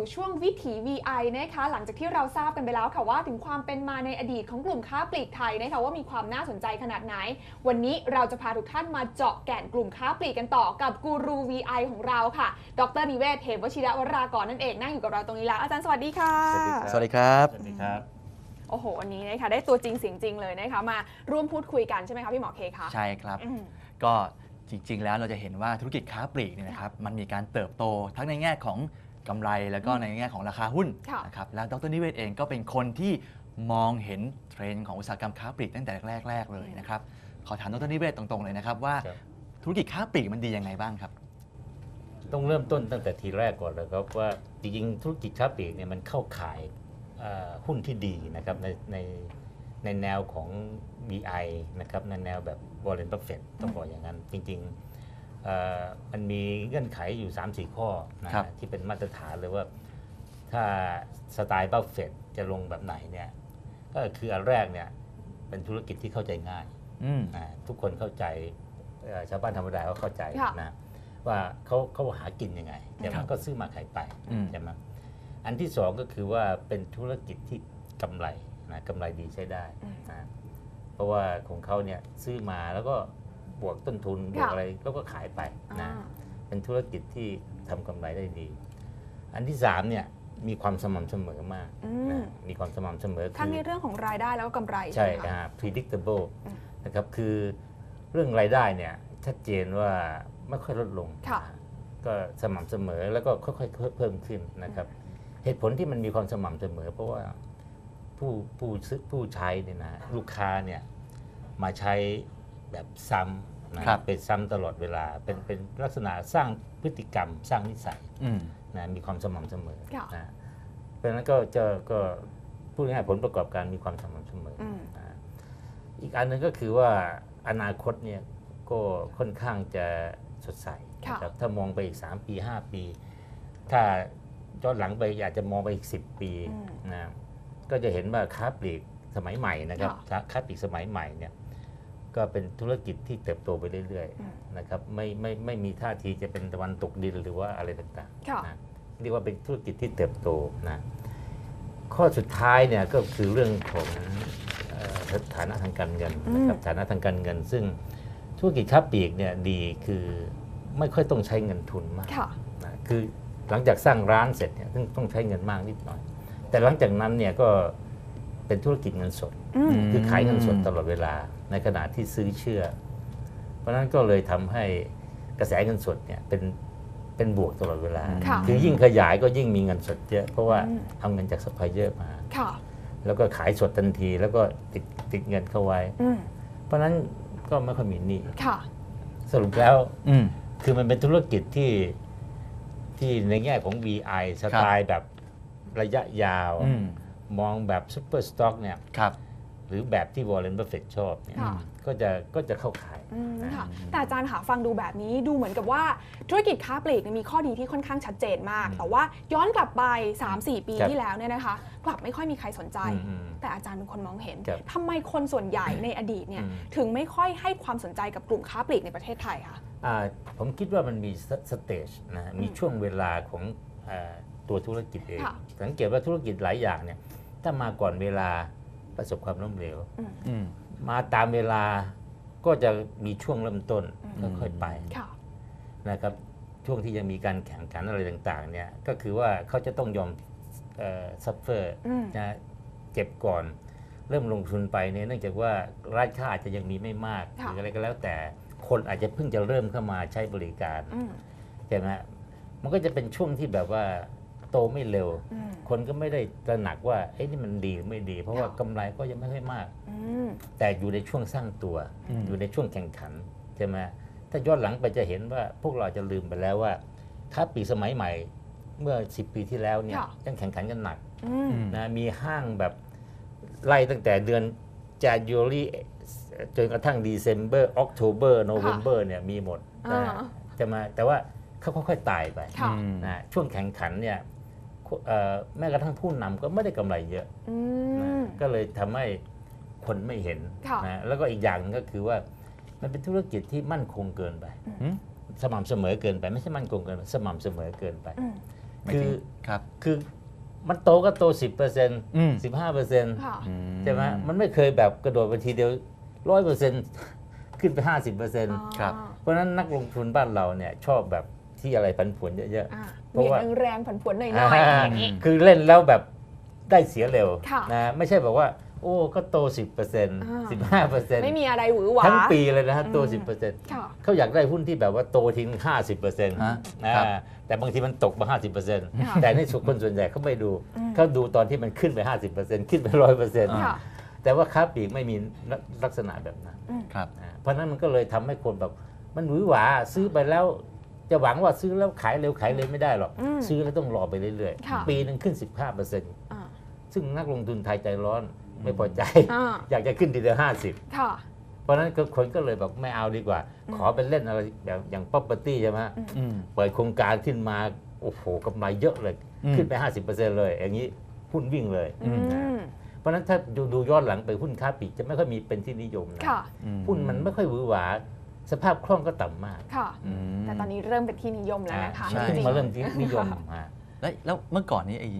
สู่ช่วงวิถี VI นะคะหลังจากที่เราทราบกันไปแล้วค่ะว่าถึงความเป็นมาในอดีตของกลุ่มค้าปลีกไทยนะคะว่ามีความน่าสนใจขนาดไหน วันนี้เราจะพาทุกท่านมาเจาะแก่นกลุ่มค้าปลีกกันต่อกับกูรู VI ของเราค่ะ ดรนิเวศเทพวชิระวรากรนั่นเองนั่งอยู่กับเราตรงนี้แล้วอาจารย์สวัสดีค่ะสวัสดีครับสวัสดีครับโอ้โหวันนี้นะคะได้ตัวจริงเสียงจริงเลยนะคะมาร่วมพูดคุยกันใช่ไหมคะพี่หมอเคคะใช่ครับอืมก็จริง ๆ แล้วเราจะเห็นว่าธุรกิจค้าปลีกเนี่ยนะครับมันมีการเติบโตทั้งในแง่ของ กำไรแล้วก็ในแง่ของราคาหุ้นค่ะนะครับแล้วดรนิเวศเองก็เป็นคนที่มองเห็นเทรนด์ของอุตสาหกรรมค้าปลีกตั้งแต่แรกๆเลยนะครับขอถามดรนิเวศตรงๆเลยนะครับว่าครับ ธุรกิจค้าปลีกมันดียังไงบ้างครับต้องเริ่มต้นตั้งแต่ทีแรกก่อนเลยครับว่าจริงๆธุรกิจค้าปลีกเนี่ยมันเข้าข่ายเอ่อหุ้นที่ดีนะครับในในในแนวของ BI นะครับในแนวแบบ Warren Buffett ต้องบอกอย่างนั้น จริงๆเอ่อ มันมีเงื่อนไขอยู่ 3-4 ข้อนะครับที่เป็นมาตรฐานเลยว่าถ้าสไตล์บัฟเฟตจะลงแบบไหนเนี่ยก็คืออันแรกเนี่ยเป็นธุรกิจที่เข้าใจง่ายอืมอ่าทุกคนเข้าใจเอ่อชาวบ้านธรรมดาก็เข้าใจค่ะนะว่าเขาเขาหากินยังไงใช่ไหมครับก็ซื้อมาขายไปอืมใช่ไหมอันที่สองก็คือว่าเป็นธุรกิจที่กำไรนะกำไรดีใช้ได้อืมนะเพราะว่าของเขาเนี่ยซื้อมาแล้วก็ บวกต้นทุนบวกค่ะอะไรแล้วก็ขายไปนะอ่าเป็นธุรกิจที่ทำกำไรได้ดี อันที่สามเนี่ยมีความสม่ำเสมอมากอืนะมมีความสม่ำเสมอทั้งคืในอเรื่องของรายได้แล้วก็กำไรใช่ไหมคะอ่า predictable อืมนะครับคือเรื่องรายได้เนี่ยชัดเจนว่าไม่ค่อยลดลงค่ะก็สม่ำเสมอแล้วก็ค่อยๆเพิ่มขึ้นนะครับ เหตุผลที่มันมีความสม่ำเสมอ เพราะว่าผู้ผู้ซื้อผู้ใช้เนี่ยนะลูกค้าเนี่ยมาใช้แบบซ้ำ นะครับ เป็นซ้ำตลอดเวลา เป็นเป็นลักษณะสร้างพฤติกรรม สร้างนิสัยอืม นะมีความสม่ำเสมอค่ะ นะเพราะฉะนั้นก็จะก็พูดง่ายๆผลประกอบการมีความสม่ำเสมอออืมนะอีกอันหนึงก็คือว่าอนาคตเนี่ยก็ค่อนข้างจะสดใสค่ะนะครับถ้ามองไปอีก 3 ปี 5 ปี ถ้าย้อนหลังไปอยากจะมองไปอีก 10 ปีอืมนะก็จะเห็นว่าค้าปลีกสมัยใหม่นะครับค่ะ ค้าปลีกสมัยใหม่เนี่ย ก็เป็นธุรกิจที่เติบโตไปเรื่อยอืมๆนะครับไม่ไม่ไม่มีท่าทีจะเป็นตะวันตกดินหรือว่าอะไรต่างๆค่ะนะเรียกว่าเป็นธุรกิจที่เติบโตนะข้อสุดท้ายเนี่ยก็คือเรื่องของเอ่อฐานะทางการเงินนะครับฐานะทางการเงิน ซึ่งธุรกิจค้าปลีกเนี่ยดีคือไม่ค่อยต้องใช้เงินทุนมากค่ะนะคือหลังจากสร้างร้านเสร็จเนี่ยต้องต้องใช้เงินมากนิดหน่อย แต่หลังจากนั้นเนี่ยก็ เป็นธุรกิจเงินสดอืมคือขายเงินสดตลอดเวลาในขณะที่ซื้อเชื่อ เพราะฉะนั้นก็เลยทำให้กระแสเงินสดเนี่ยเป็นเป็นบวกตลอดเวลาค่ะคือยิ่งขยายก็ยิ่งมีเงินสดเยอะ เพราะว่าอืมเอาเงินจากซัพพลายเออร์มาค่ะแล้วก็ขายสดทันทีแล้วก็ติดติดเงินเข้าไว้อืมเพราะฉะนั้นก็ไม่ค่อยมีหนี้ค่ะสรุปแล้วอืมคือมันเป็นธุรกิจที่ที่ในแง่ของ VI สไตล์แบบระยะยาวอื มมองแบบซูเปอร์สต็อกเนี่ยครับหรือแบบที่วอร์เรนบัฟเฟตชอบเนี่ยค่ะ ก็จะก็จะเข้าขาย อืมนะค่ะแต่อาจารย์ค่ะฟังดูแบบนี้ดูเหมือนกับว่าธุรกิจค้าปลีกเนี่ยมีข้อดีที่ค่อนข้างชัดเจนมาก อืมแต่ว่าย้อนกลับไป 3-4 ปีครับ ที่แล้วเนี่ยนะคะ กลับไม่ค่อยมีใครสนใจ อืมอืม แต่อาจารย์เป็นคนมองเห็นครับทำไมคนส่วนใหญ่ในอดีตเนี่ยอืม ถึงไม่ค่อยให้ความสนใจกับกลุ่มค้าปลีกในประเทศไทยคะ อ่าผมคิดว่ามันมีสเตจนะมีอืมช่วงเวลาของเออตัวธุรกิจเอง ค่ะสังเกตว่าธุรกิจหลายอย่างเนี่ย ถ้ามาก่อนเวลาประสบความล้มเหลวอืมมาตามเวลาก็จะมีช่วงเริ่มต้นอืมค่อยๆไปค่ะนะครับช่วงที่ยังมีการแข่งขันอะไรต่างๆเนี่ยก็คือว่าเขาจะต้องยอมซัฟเฟอร์อืมนะเจ็บก่อน เริ่มลงทุนไปเนี่ยเนื่องจากว่ารายค่าอาจจะยังมีไม่มากหค่ะรืออะไรก็แล้วแต่คนอาจจะเพิ่งจะเริ่มเข้ามาใช้บริการอืมใช่ไหมมันก็จะเป็นช่วงที่แบบว่า โตไม่เร็ว อืมคนก็ไม่ได้ตระหนักว่าเอ้นี่มันดีหรือไม่ดี เพราะว่าค่ะ กำไรก็ยังไม่ค่อยมาก อืม แต่อยู่ในช่วงสร้างตัว อืม อยู่ในช่วงแข่งขันใช่ไหมถ้าย้อนหลังไปจะเห็นว่าพวกเราจะลืมไปแล้วว่าค้าปลีกสมัยใหม่ เมื่อ 10 ปีที่แล้วเนี่ยค่ะ ยังแข่งขันกันหนักอืมนะมีห้างแบบไล่ตั้งแต่เดือนจายูรีจนกระทั่ง December October November เนี่ยมีหมดนะอ่า จะมาแต่ว่าเขาค่อยๆตายไปค่ะ อืม นะช่วงแข่งขันเนี่ยเอ่อ แม้กระทั่งผู้นำก็ไม่ได้กำไรเยอะอืนะมก็เลยทำให้คนไม่เห็นค่ะนะแล้วก็อีกอย่างหนึงก็คือว่ามันเป็นธุรกิจที่มั่นคงเกินไปอืมสม่ำเสมอเกินไป ไม่ใช่มั่นคงเกินไปสม่ำเสมอเกินไปอืมหมายถึงคือครับคือมันโตก็โต 10เปอร์เซ็นต์อืมสิบห้าเปอร์เซ็นต์ค่ะอืใช่ไหมมันไม่เคยแบบกระโดดไปทีเดียวร้อยเปอร์เซ็นต์ขึ้นไปห้าสิบเปอร์เซ็นต์ครับเพราะฉะนั้นนักลงทุนบ้านเราเนี่ยชอบแบบ ที่อะไรผันผวนเยอะอ่าเพราะเบี่ยว่างแรงๆผันผวนหน่อยๆๆอ่าอย่างนี้ คือเล่นแล้วแบบได้เสียเร็วค่ะนะไม่ใช่แบบว่า โอ้ก็โต 10เปอร์เซ็นต์อ่าสิบห้าเปอร์เซ็นต์ไม่มีอะไรหวือหวา ทั้งปีเลยนะฮะโต อืม 10เปอร์เซ็นต์ค่ะ เขาอยากได้หุ้นที่แบบว่าโตทิ้ง 50เปอร์เซ็นต์ฮะครับ แต่บางทีมันตกมา50เปอร์เซ็นต์ค่ะแต่ในสุคนส่วนใหญ่เขาไม่ดู อืม เขาดูตอนที่มันขึ้นไป 50เปอร์เซ็นต์ขึ้นไปร้อยเปอร์เซ็นต์ค่ะแต่ว่าค้าปลีกไม่มีลักษณะแบบนั้นครับอ่าเพราะฉะนั้นมันก็เลยทำให้คนแบบมันหวือหวาซื้อไปแล้ว จะหวังว่าซื้อแล้วขายเร็วขายเลยไม่ได้หรอก อืมซื้อแล้วต้องรอไปเรื่อยค่ะ ๆ ปีหนึ่งขึ้น 15เปอร์เซ็นต์อ่าซึ่งนักลงทุนไทยใจร้อนไม่พอใจ อ่าอยากจะขึ้นทีเดียวห้าสิบค่ะ เพราะฉะนั้นก็คนก็เลยแบบไม่เอาดีกว่าขอเป็นเล่นอะไรแบบอย่าง property ใช่ไหมอืม เปิดโครงการขึ้นมา โอ้โหกำไรเยอะเลย อืม ขึ้นไป 50%เลย อย่างนี้หุ้นวิ่งเลย อืมเพราะฉะนั้นถ้าดูดูย้อนหลังไปหุ้นค้าปลีกจะไม่ค่อยมีเป็นที่นิยมนะ ค่ะ อืม หุ้นมันไม่ค่อยหวือหวา สภาพคล่องก็ต่ำมาก ค่ะอืมแต่ตอนนี้เริ่มเป็นที่นิยมแล้วนะคะใช่เพิ่งจริงๆมาเริ่มที่นิยมอ่าแล้วแล้วเมื่อก่อนนี้ไอ้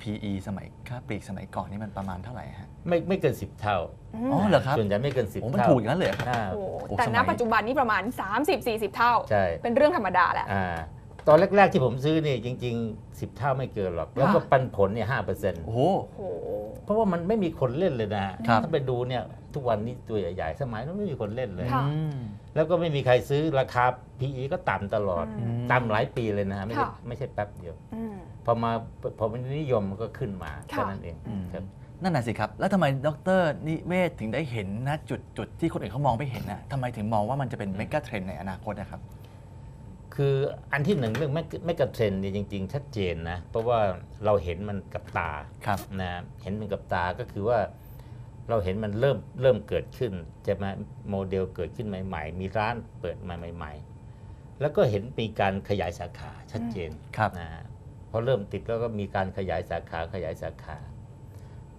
PE สมัยค่าปลีกสมัยก่อนนี่มันประมาณเท่าไหร่ฮะ ไม่ไม่เกิน 10 เท่าอืมอ๋อเหรอครับส่วนใหญ่ไม่เกิน 10 โอ้มันเท่าถูกอย่างนั้นเลยเหรอครับ อ่าโอ้โอ้แต่สณมัย ปัจจุบันนี้ประมาณ 30-40 เท่า ใช่เป็นเรื่องธรรมดาแหละ อ่าตอนแรก ๆ ที่ผมซื้อนี่จริง ๆ 10 เท่าไม่เกินหรอก แล้วก็ค่ะปันผลเนี่ยห้าเปอร์เซ็นต์โอ้โห โอ้โห เพราะว่ามันไม่มีคนเล่นเลยนะ ครับ ถ้าไปดูเนี่ยทุกวันนี้ตัวใหญ่ๆ สมัยนั้นไม่มีคนเล่นเลย ค่ะ อืม แล้วก็ไม่มีใครซื้อราคา PE ก็ต่ำตลอดอืม ต่ำหลายปีเลยนะฮะไม่ใช่ค่ะ ไม่ใช่แป๊บเดียว อืม พอมาพอมันนิยมมันก็ขึ้นมาค่ะ แค่นั้นเองอืม ครับ นั่นน่ะสิครับ แล้วทำไมดรนิเวศถึงได้เห็นนะจุดจุดที่คนอื่นเขามองไม่เห็นนะทำไมถึงมองว่ามันจะเป็นเมกะเทรนในอนาคตนะครับ คืออันที่หนึ่งเรื่องไม่ไม่กระเทรนเนี่ยจริง ๆ ชัดเจนนะ เพราะว่าเราเห็นมันกับตาครับ นะเห็นมันกับตาก็คือว่า เราเห็นมันเริ่มเริ่มเกิดขึ้น จะมาโมเดลเกิดขึ้นใหม่ ๆ มีร้านเปิดมาใหม่ ๆ แล้วก็เห็นมีการขยายสาขาชัดเจนครับนะพอเริ่มติดแล้วก็มีการขยายสาขาขยายสาขา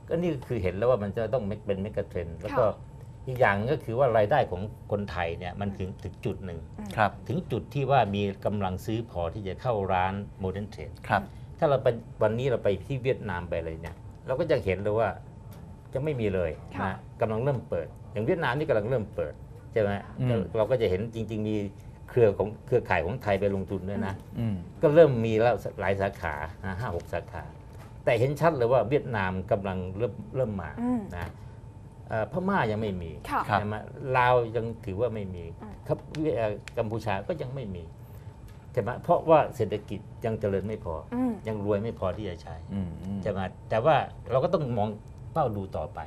ก็นี่คือเห็นแล้วว่ามันจะต้องเป็นเมกะเทรนแล้วก็ค่ะอีกอย่างก็คือว่ารายได้ของคนไทยเนี่ยมันถึงถึงจุดหนึ่งครับถึงจุดที่ว่ามีกำลังซื้อพอที่จะเข้าร้านโมเดิร์นเทรดครับถ้าเราไปวันนี้เราไปที่เวียดนามไปอะไรเนี่ย เราก็จะเห็นเลยว่า จะไม่มีเลยค่ะนะกำลังเริ่มเปิด อย่างเวียดนามนี่กำลังเริ่มเปิดใช่ไหมอืมเราก็จะเห็นจริง ๆ มีเครือของเครือข่ายของไทยไปลงทุนด้วยนะอืมก็เริ่มมีแล้วหลายสาขาห้าหกสาขา แต่เห็นชัดเลยว่าเวียดนามกำลังเริ่มเริ่มมาอืมนะเอ่อพม่ายังไม่มีค่ะครับใช่ไหมลาวยังถือว่าไม่มีอืมครับเอ่อกัมพูชาก็ยังไม่มีใช่ไหมเพราะว่าเศรษฐกิจยังเจริญไม่พออืมยังรวยไม่พอที่จะใช้อืมอืมใช่ไหมแต่ว่าเราก็ต้องมอง เป้าดูต่อไป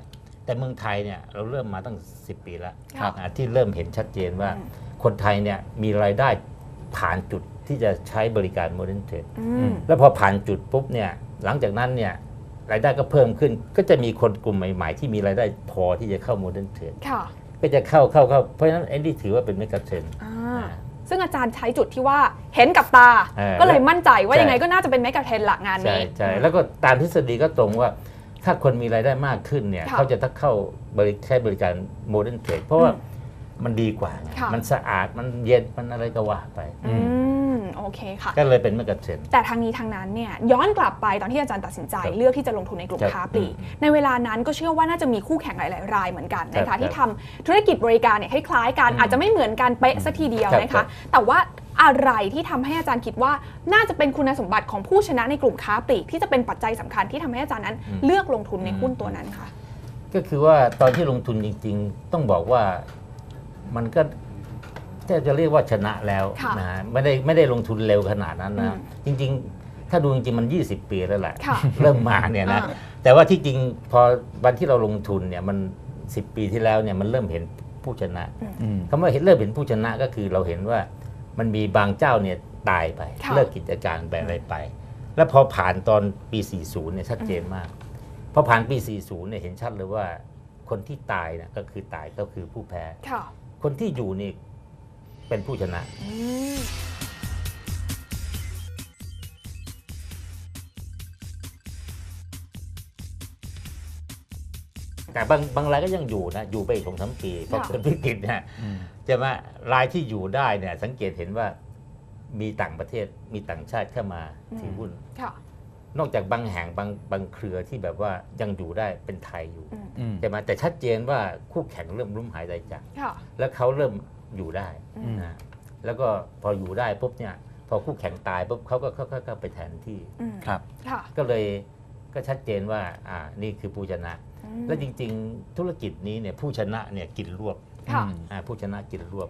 แต่เมืองไทยเนี่ยเราเริ่มมาตั้ง 10 ปีแล้วครับอ่าที่เริ่มเห็นชัดเจนว่าอืม คนไทยเนี่ยมีรายได้ผ่านจุดที่จะใช้บริการโมเดิร์นเทรดอืม แล้วพอผ่านจุดปุ๊บเนี่ยหลังจากนั้นเนี่ยรายได้ก็เพิ่มขึ้น ก็จะมีคนกลุ่มใหม่ ๆ ที่มีรายได้พอที่จะเข้าโมเดิร์นเทรดค่ะก็จะเข้าเข้าเข้าเพราะฉะนั้นไอ้นี่ถือว่าเป็นเมกะเทรนด์ อ่าอ่าซึ่งอาจารย์ใช้จุดที่ว่าเห็นกับตา เออก็เลยมั่นใจว่าใช่ ยังไงก็น่าจะเป็นแมกกาเทนหลักงานใช่นี้ ใช่แล้วก็ตามทฤษฎีก็ตรงว่า ถ้าคนมีรายได้มากขึ้นเนี่ยค่ะเขาจะทักเข้าบริใช้บริการโมเดิร์นเทรดเพราะว่าอืมมันดีกว่าไงค่ะมันสะอาดมันเย็นมันอะไรก็ว่าไปอืมโอเคค่ะก็เลยเป็นเมกะเทรนด์แต่ทางนี้ทางนั้นเนี่ยย้อนกลับไปตอนที่อาจารย์ตัดสินใจครับเลือกที่จะลงทุนในกลุ่มครับค้าปลีกอืมในเวลานั้นก็เชื่อว่าน่าจะมีคู่แข่งหลาย ๆ รายเหมือนกันนะครัคะบที่ทำธุรกิจบริการเนี่ยคล้ายๆกันอืมอาจจะไม่เหมือนกันเป๊ะสัทีเดียวครับนะครัคะบแต่ว่า อะไรที่ทำให้อาจารย์คิดว่าน่าจะเป็นคุณสมบัติของผู้ชนะในกลุ่มค้าปลีกที่จะเป็นปัจจัยสำคัญที่ทำให้อาจารย์นั้น เลือกลงทุนในหุ้นตัวนั้นค่ะ ก็คือว่าตอนที่ลงทุนจริง ๆ ต้องบอกว่ามันก็แทบจะเรียกว่าชนะแล้วค่ะนะฮะไม่ได้ไม่ได้ลงทุนเร็วขนาดนั้นอืนะมจริง ๆ ถ้าดูจริงๆมัน 20 ปีแล้วแหละค่ะเริ่มมาเนี่ยนะอ่าแต่ว่าที่จริงพอวันที่เราลงทุนเนี่ยมัน 10 ปีที่แล้วเนี่ยมันเริ่มเห็นผู้ชนะอืมคำว่าเห็นเริ่มเห็นผู้ชนะก็คือเราเห็นว่า มันมีบางเจ้าเนี่ยตายไปค่ะเลิกกิจการไปอะไรไป แล้วพอผ่านตอนปี 40 เนี่ยชัดเจนมากพอผ่านปี 40 เนี่ยเห็นชัดเลยว่า คนที่ตายเนี่ยก็คือตายก็คือผู้แพ้ค่ะคนที่อยู่นี่เป็นผู้ชนะ แต่บางบางรายก็ยังอยู่นะอยู่ไปอีกสองสามปีพอค่ะเกิดวิกฤตเนี่ยอืมจะมารายที่อยู่ได้เนี่ยสังเกตเห็นว่ามีต่างประเทศมีต่างชาติเข้ามาอืมถือหุ้นค่ะนอกจากบางแห่งบางบางเครือที่แบบว่ายังอยู่ได้เป็นไทยอยู่อืมอืมใช่ไหมแต่ชัดเจนว่าคู่แข่งเริ่มล้มหายใจจากค่ะแล้วเขาเริ่มอยู่ได้อืมนะแล้วก็พออยู่ได้ปุ๊บเนี่ยพอคู่แข่งตายปุ๊บเขาก็เขาก็ก็ไปแทนที่อืมครับค่ะก็เลยก็ชัดเจนว่าอ่านี่คือผู้ชนะอืม และจริง ๆ ธุรกิจนี้เนี่ยผู้ชนะเนี่ยกินรวบค่ะอืมอ่าผู้ชนะกินรวบ